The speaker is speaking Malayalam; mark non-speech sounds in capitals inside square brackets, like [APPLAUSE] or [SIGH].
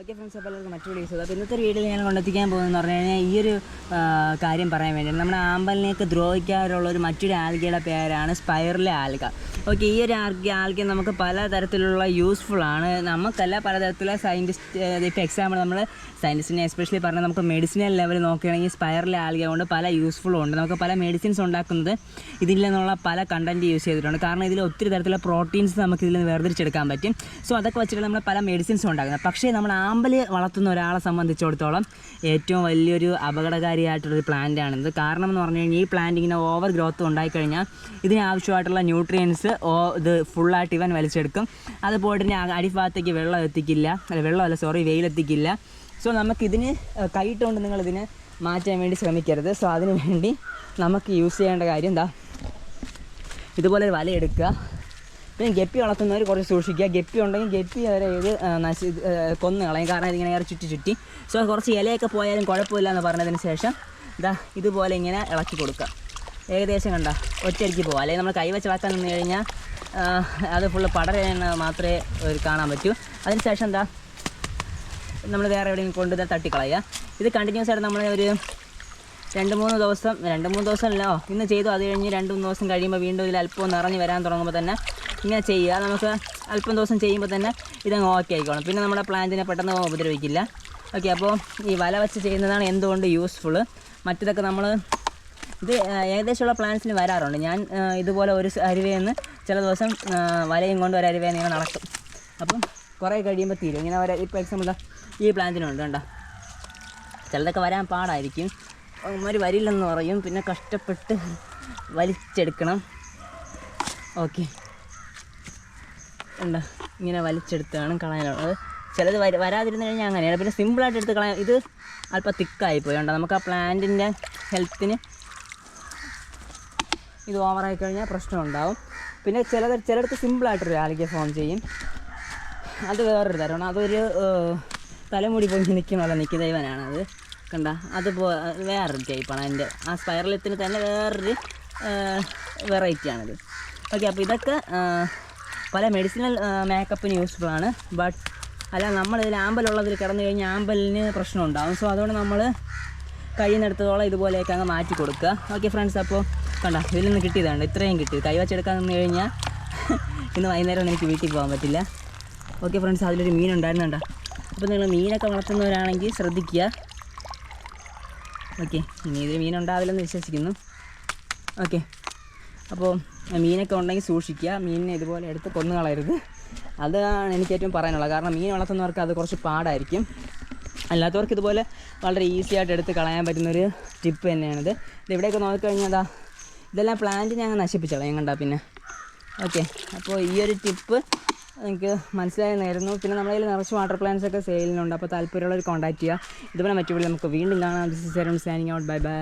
ഓക്കെ ഫ്രണ്ട്സ് അപ്പോൾ എല്ലാവർക്കും മറ്റു വീഡിയോസ് അപ്പോൾ ഇന്നത്തെ വീഡിയോയിൽ ഞാൻ കൊണ്ടെത്തിക്കാൻ പോകുന്നതെന്ന് പറഞ്ഞു കഴിഞ്ഞാൽ ഈ ഒരു കാര്യം പറയാൻ വേണ്ടി നമ്മുടെ ആമ്പലിനെയൊക്കെ ദ്രോഹിക്കാറുള്ള ഒരു മറ്റൊരു ആൽഗയുടെ പേരാണ് സ്പൈറലെ ആൽഗ. ഓക്കെ ഈ ഒരു ആൽഗ ആൽഗ നമുക്ക് പലതരത്തിലുള്ള യൂസ്ഫുൾ ആണ്. നമുക്കല്ല പലതരത്തിലുള്ള സയന്റിസ്റ്റ് ഇപ്പോൾ എക്സാമ്പിൾ നമ്മൾ സയന്റിസ്റ്റിനെ എസ്പെഷ്യലി പറഞ്ഞാൽ നമുക്ക് മെഡിസിനൽ ലെവൽ നോക്കുകയാണെങ്കിൽ സ്പൈറലെ ആൽഗ കൊണ്ട് പല യൂസ്ഫുള്ളും ഉണ്ട്. നമുക്ക് പല മെഡിസിൻസ് ഉണ്ടാക്കുന്നത് ഇതിൽ നിന്നുള്ള പല കണ്ടന്റ് യൂസ് ചെയ്തിട്ടുണ്ട്. കാരണം ഇതിൽ ഒത്തിരി തരത്തിലുള്ള പ്രോട്ടീൻസ് നമുക്ക് ഇതിൽ നിന്ന് വേർതിരിച്ചെടുക്കാൻ പറ്റും. സോ അതൊക്കെ വെച്ചിട്ട് നമ്മൾ പല മെഡിസിൻസ് ഉണ്ടാക്കുന്നത്. പക്ഷേ നമ്മൾ ആമ്പൽ വളർത്തുന്ന ഒരാളെ സംബന്ധിച്ചിടത്തോളം ഏറ്റവും വലിയൊരു അപകടകാരിയായിട്ടുള്ളൊരു പ്ലാന്റ് ആണിത് കാരണം എന്ന് പറഞ്ഞു കഴിഞ്ഞാൽ ഈ പ്ലാന്റ് ഇങ്ങനെ ഓവർ ഗ്രോത്ത് ഉണ്ടായിക്കഴിഞ്ഞാൽ ഇതിന് ആവശ്യമായിട്ടുള്ള ന്യൂട്രിയൻസ് ഓ ഇത് ഫുള്ളായിട്ട് ഇവൻ വലിച്ചെടുക്കും. അതുപോലെ തന്നെ അടിഭാഗത്തേക്ക് വെള്ളം എത്തിക്കില്ല. അല്ല വെള്ളമല്ല സോറി വെയിലെത്തിക്കില്ല. സോ നമുക്കിതിന് കൈയിട്ടുകൊണ്ട് നിങ്ങൾ ഇതിനെ മാറ്റാൻ വേണ്ടി ശ്രമിക്കരുത്. സോ അതിന് വേണ്ടി നമുക്ക് യൂസ് ചെയ്യേണ്ട കാര്യം എന്താ ഇതുപോലെ വല എടുക്കുക. പിന്നെ ഗപ്പി വളർത്തുന്നവർ കുറച്ച് സൂക്ഷിക്കുക. ഗപ്പി ഉണ്ടെങ്കിൽ ഗപ്പി അവരെ ഇത് നശി കൊന്നു കളയും. കാരണം ഇതിങ്ങനെ ഏറെ ചുറ്റി ചുറ്റി. സോ കുറച്ച് ഇലയൊക്കെ പോയാലും കുഴപ്പമില്ല എന്ന് പറഞ്ഞതിന് ശേഷം ഇതാ ഇതുപോലെ ഇങ്ങനെ ഇളക്കി കൊടുക്കുക. ഏകദേശം കണ്ട? ഒറ്റയടിക്ക് പോകാം അല്ലെങ്കിൽ നമ്മൾ കൈവച്ച് വളർത്താൻ നിന്ന് കഴിഞ്ഞാൽ അത് ഫുള്ള് പടരാൻ മാത്രമേ ഒരു കാണാൻ പറ്റൂ. അതിന് ശേഷം എന്താ നമ്മൾ വേറെ എവിടെയെങ്കിലും കൊണ്ട് തട്ടിക്കളയുക. ഇത് കണ്ടിന്യൂസ് ആയിട്ട് നമ്മൾ ഒരു രണ്ട് മൂന്ന് ദിവസം രണ്ട് മൂന്ന് ദിവസം അല്ല ഓ, ഇന്ന് ചെയ്തു. അത് കഴിഞ്ഞ് രണ്ട് മൂന്ന് ദിവസം കഴിയുമ്പോൾ വീണ്ടും ഇതിൽ അല്പം നിറഞ്ഞ് വരാൻ തുടങ്ങുമ്പോൾ തന്നെ ഇങ്ങനെ ചെയ്യുക. നമുക്ക് അല്പം ദിവസം ചെയ്യുമ്പോൾ തന്നെ ഇതങ്ങ് ഓക്കെ ആയിക്കോളും. പിന്നെ നമ്മുടെ പ്ലാന്റിനെ പെട്ടെന്ന് ഉപദ്രവിക്കില്ല. ഓക്കെ അപ്പോൾ ഈ വല വെച്ച് ചെയ്യുന്നതാണ് എന്തുകൊണ്ട് യൂസ്ഫുൾ മറ്റതൊക്കെ നമ്മൾ ഇത് ഏകദേശമുള്ള പ്ലാന്റ്സിന് വരാറുണ്ട്. ഞാൻ ഇതുപോലെ ഒരു അരുവേന്ന് ചില ദിവസം വലയും കൊണ്ട് ഒരു അരുവേന്ന് ഇങ്ങനെ നടക്കും അപ്പം കുറേ കഴിയുമ്പോൾ തീരും. ഇങ്ങനെ ഒരു ഇപ്പോൾ എക്സാമ്പിൾ ഈ പ്ലാന്റിനുണ്ട് കണ്ടോ? ചിലതൊക്കെ വരാൻ പാടായിരിക്കും. അവന്മാർ വരില്ലെന്ന് പറയും. പിന്നെ കഷ്ടപ്പെട്ട് വലിച്ചെടുക്കണം. ഓക്കെ. ഉണ്ടോ ഇങ്ങനെ വലിച്ചെടുത്താണ് കളയാനുള്ളത്. ചിലത് വര വരാതിരുന്ന് കഴിഞ്ഞാൽ അങ്ങനെയാണ്. പിന്നെ സിമ്പിളായിട്ട് എടുത്ത് കളയാൻ ഇത് അല്പം തിക്കായി പോയി. കണ്ടോ? നമുക്ക് ആ പ്ലാന്റിന്റെ ഹെൽത്തിന് ഇത് ഓവറായി കഴിഞ്ഞാൽ പ്രശ്നം ഉണ്ടാവും പിന്നെ ചിലത് ചിലടത്ത് സിമ്പിളായിട്ടൊരു ആലിക്ക ഫോം ചെയ്യും. അത് വേറൊരു തരമാണ്. അതൊരു തലമുടി പൊങ്ങി നിൽക്കണമല്ലോ നിൽക്കുന്ന ദൈവനാണത്. കണ്ട? അത് പോ വേറൊരു ടൈപ്പാണ് അതിന്റെ. ആ സ്പൈറലത്തിന് തന്നെ വേറൊരു വെറൈറ്റിയാണിത് ഓക്കെ അപ്പോൾ ഇതൊക്കെ പല മെഡിസിനൽ മേക്കപ്പിന് യൂസ്ഫുൾ ആണ്. ബട്ട് അല്ല നമ്മളിതിൽ ആമ്പലുള്ളതിൽ കിടന്നു കഴിഞ്ഞാൽ ആമ്പലിന് പ്രശ്നം ഉണ്ടാകും സോ അതുകൊണ്ട് നമ്മൾ കഴിയുന്നിടത്തോളം ഇതുപോലെയൊക്കെ അങ്ങ് മാറ്റി കൊടുക്കുക. ഓക്കെ ഫ്രണ്ട്സ് അപ്പോൾ കണ്ട ഇതിൽ നിന്ന് കിട്ടിയതാണ്. ഇത്രയും കിട്ടി. കൈ വച്ചെടുക്കാൻ നിന്ന് കഴിഞ്ഞാൽ [LAUGHS] ഇന്ന് വൈകുന്നേരം എനിക്ക് വീട്ടിൽ പോകാൻ പറ്റില്ല. ഓക്കെ ഫ്രണ്ട്സ് അതിലൊരു മീൻ ഉണ്ടായിരുന്നുണ്ടോ? അപ്പോൾ നിങ്ങൾ മീനൊക്കെ വളർത്തുന്നവരാണെങ്കിൽ ശ്രദ്ധിക്കുക. ഓക്കെ ഇനി ഇതിൽ മീൻ ഉണ്ടാവില്ലെന്ന് വിശ്വസിക്കുന്നു. ഓക്കെ അപ്പോൾ മീനൊക്കെ ഉണ്ടെങ്കിൽ സൂക്ഷിക്കുക. മീനിനെ ഇതുപോലെ എടുത്ത് കൊന്നു കളയരുത് അതാണ് എനിക്ക് ഏറ്റവും പറയാനുള്ളത്. കാരണം മീൻ വളർത്തുന്നവർക്ക് അത് കുറച്ച് പാടായിരിക്കും. അല്ലാത്തവർക്ക് ഇതുപോലെ വളരെ ഈസി ആയിട്ട് എടുത്ത് കളയാൻ പറ്റുന്നൊരു ടിപ്പ് തന്നെയാണിത്. ഇത് ഇവിടെയൊക്കെ നോക്കിക്കഴിഞ്ഞാൽ അതാ ഇതെല്ലാം പ്ലാന്റ് ഞങ്ങൾ നശിപ്പിച്ചോളാം ഞങ്ങൾ പിന്നെ. ഓക്കെ അപ്പോൾ ഈ ഒരു ടിപ്പ് എനിക്ക് മനസ്സിലായെന്നായിരുന്നു പിന്നെ നമ്മുടെ കയ്യിൽ നിറച്ച് വാട്ടർ പ്ലാന്റ്സ് ഒക്കെ സെയിലിനുണ്ട് അപ്പോൾ താല്പര്യമുള്ളവർ കോൺടാക്ട് ചെയ്യുക. ഇതുപോലെ മറ്റു നമുക്ക് വീണ്ടും കാണാം. This is signing out bye bye